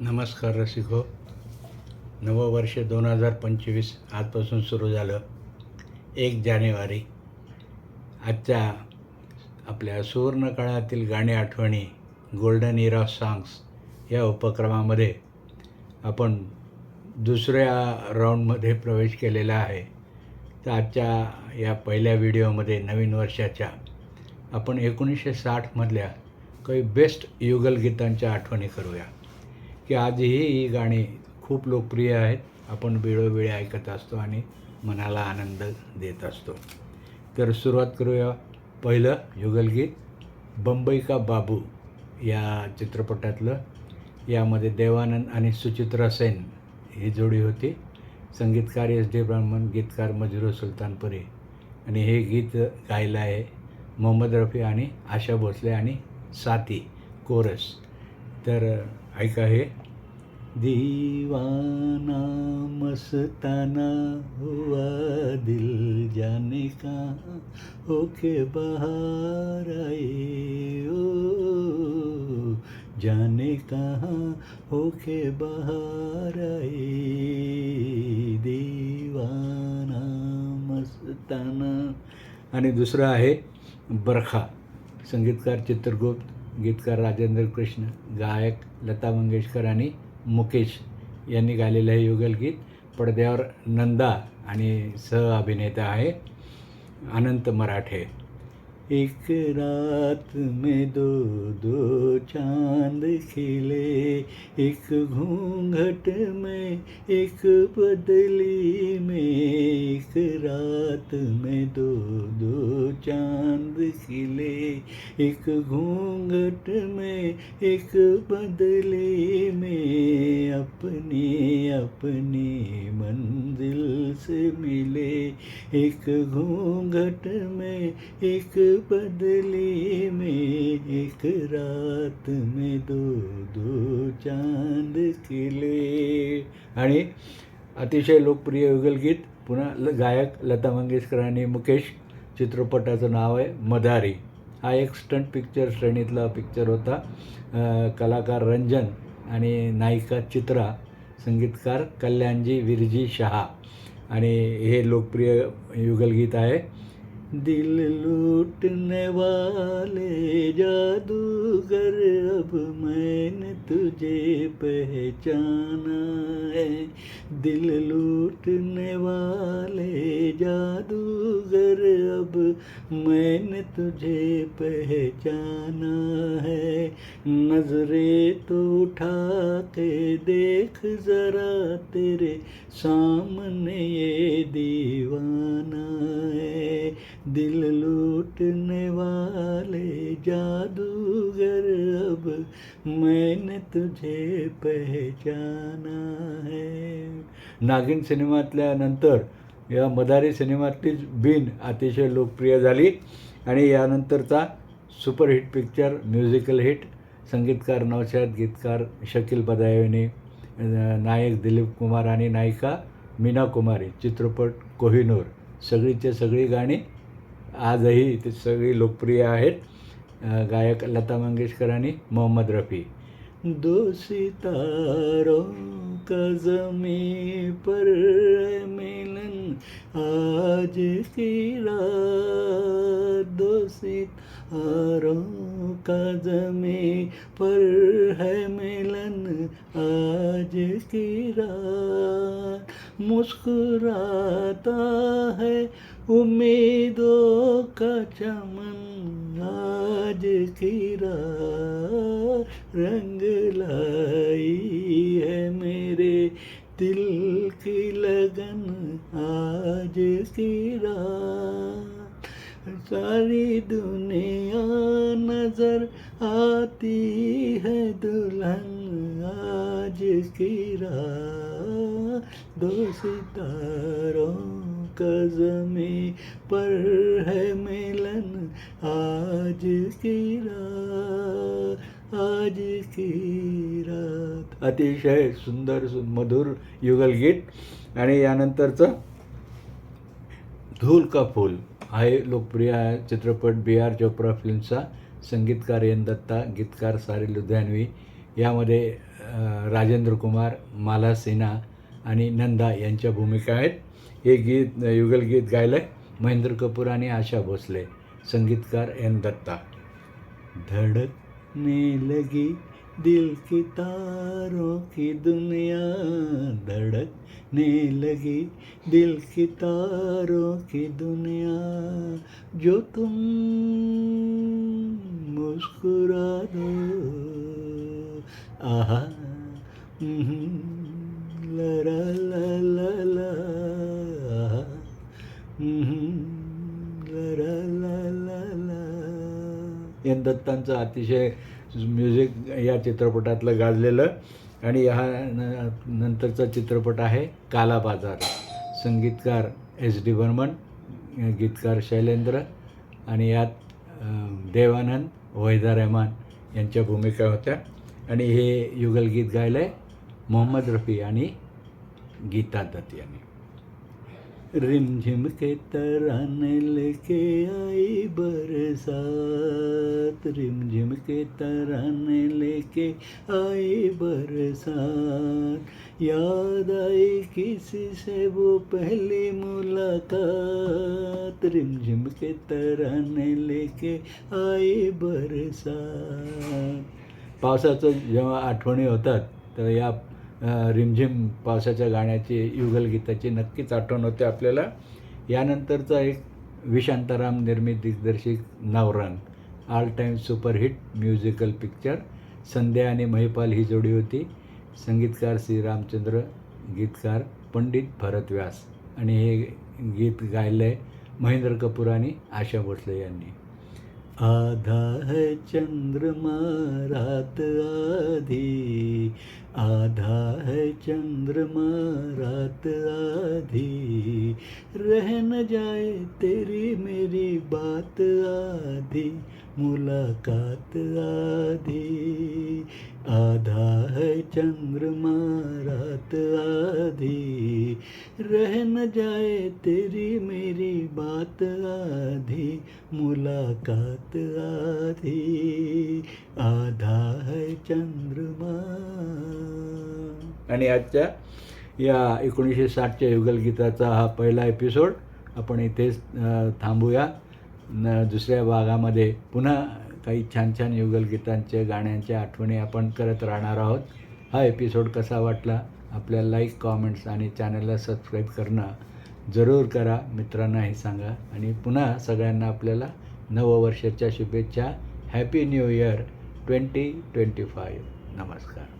नमस्कार रसिको. नववर्ष दोन हजार पंचवीस आजपासून सुरू झालं. एक जानेवारी. आजच्या आपल्या सुवर्ण काळातील गाणी आठवणी गोल्डन इरा साँग्स या उपक्रमामध्ये आपण दुसऱ्या राऊंडमध्ये प्रवेश केलेला आहे. तर आजच्या या पहिल्या व्हिडिओमध्ये नवीन वर्षाच्या आपण एकोणीसशे साठमधल्या काही बेस्ट युगल गीतांच्या आठवणी करूया. की आजही ही गाणी खूप लोकप्रिय आहेत. आपण वेळोवेळी ऐकत असतो आणि मनाला आनंद देत असतो. तर सुरुवात करूया. पहिलं युगलगीत बंबई का बाबू या चित्रपटातलं. यामध्ये देवानंद आणि सुचित्रा सेन ही जोडी होती. संगीतकार एस डी ब्राह्मण गीतकार मजुर सुलतानपुरी आणि हे गीत गायलं आहे मोहम्मद रफी आणि आशा भोसले आणि साथी कोरस. तर ऐका हे. दीवाना मस्ताना हुआ दिल जाने का होके बाहर आए ओ। जाने कहाँ? होके बाहर आए। दीवाना मस्ताना। आणि दुसरं आहे बरखा संगीतकार चित्रगुप्त गीतकार राजेंद्र कृष्ण गायक लता मंगेशकर आणि मुकेश यांनी गायलेलं हे युगलगीत पडद्यावर नंदा आणि सह अभिनेता आहे अनंत मराठे. एक रात में दो दो चाँद खिले। एक घूंघट में, एक बदली में। एक रात में दो दो चाँद खिले। एक घूंघट में, एक बदली में। अपनी अपनी मंजिल से मिले। एक घूंघट में एक बदले में एक रात में दो दो चांद खिले। आणि अतिशय लोकप्रिय युगलगीत पुन्हा ल गायक लता मंगेशकर आणि मुकेश चित्रपटाचं नाव आहे मदारी हा एक स्टंट पिक्चर श्रेणीतला पिक्चर होता. कलाकार रंजन आणि नायिका चित्रा संगीतकार कल्याणजी विरजी शहा. आणि हे लोकप्रिय युगलगीत आहे. दिल लूटने वाले जादूगर, अब मैंने तुझे पहचाना है। दिल लूटने वाले जादूगर, अब मैंने तुझे पहचाना है। नजरे तो उठा के देख जरा, तेरे सामने ये दीवाना है। दिल लूटने वाले जादूगर अब मैंने तुझे पहचाना है। नागिन सिनेमातल्या नंतर या मदारी सिनेमातलीच बिन अतिशय लोकप्रिय झाली आणि यानंतरचा सुपरहिट पिक्चर म्युझिकल हिट संगीतकार नौशाद गीतकार शकील बदायनी नायक दिलीप कुमार आणि नायिका मीना कुमारी चित्रपट कोहिनूर सगळीचे सगळी गाणी आजही ते सगळी लोकप्रिय आहेत गायक लता मंगेशकर आणि मोहम्मद रफी. दोषी तारो कजमी पर है मिलन आज की रात दो सितारों का पर है मिलन आज की रात मुस्कुराता है उम्मीदों का चमन आज की रात रंग लाई है मेरे दिल की लगन आज की रात सारी दुनिया नजर आती है दुल्हन आज की रात दो सितारों का जमी पर है मिलन आज की रात आज की रात. अतिशय सुंदर मधुर युगल गीत. आणि यानंतरचं धूल का फूल. हा लोकप्रिय चित्रपट बी आर चोप्रा फिल्मचा संगीतकार एन दत्ता गीतकार सारे लुधियानवी यामध्ये राजेंद्र कुमार माला सिन्हा आणि नंदा यांच्या भूमिका आहेत. हे गीत युगलगीत गायलं आहे महेंद्र कपूर आणि आशा भोसले. संगीतकार एन दत्ता. धड़कने लगी दिल की तारों की दुनिया. धड़कने लगी दिल की तारों की दुनिया. जो तुम मुस्कुरा दो. आहा एन दत्तांचं अतिशय म्युझिक या चित्रपटातलं गाजलेलं. आणि ह्या न- नंतरचा चित्रपट आहे काला बाजार. संगीतकार एस डी बर्मन गीतकार शैलेंद्र आणि यात देवानंद वहिदा रहमान यांच्या भूमिका होत्या. आणि हे युगलगीत गायलं आहे मोहम्मद रफी आणि गीता दत्त यांनी. रिमझिम के तराने के आई बरसात. रिमझिम के तराने के आई बरसात. याद आई किसी से वो पहली मुलाकात. रिमझिम के तराने के आई बरसात. पावसाचं जेव्हा आठवणी होतात तर या रिमझिम पावसाच्या गाण्याची युगलगीताची नक्कीच आठवण होते आपल्याला. यानंतरचा एक विशांताराम निर्मित दिग्दर्शित Navrang all time superhit musical picture Sandhya आणि महिपाल ही जोडी होती. संगीतकार श्री रामचंद्र गीतकार पंडित भरत व्यास आणि हे गीत गायलं आहे महेंद्र कपूर आणि आशा भोसले यांनी. आधा है चंद्रमा रात आधी. आधा है चंद्रमा रात आधी. रह न जाए तेरी मेरी बात आधी. मुलाकात आधी. आधा है चंद्रमा रात आधी. रह न जाए तेरी मेरी बात आधी मुलाकात आधी। आधा है चंद्रमा। आणि आजच्या या एकोणीसशे साठच्या युगलगीताचा हा पहिला एपिसोड आपण इथेच थांबूया. न दुसऱ्या भागामध्ये पुन्हा काही छान छान युगलगीतांच्या गाण्यांच्या आठवणी आपण करत राहणार आहोत. हा एपिसोड कसा वाटला? आपल्या लाईक कॉमेंट्स आणि चॅनलला सबस्क्राईब करणं जरूर करा. मित्रांना हे सांगा. आणि पुन्हा सगळ्यांना आपल्याला नववर्षाच्या शुभेच्छा. Happy new year twenty twenty five नमस्कार.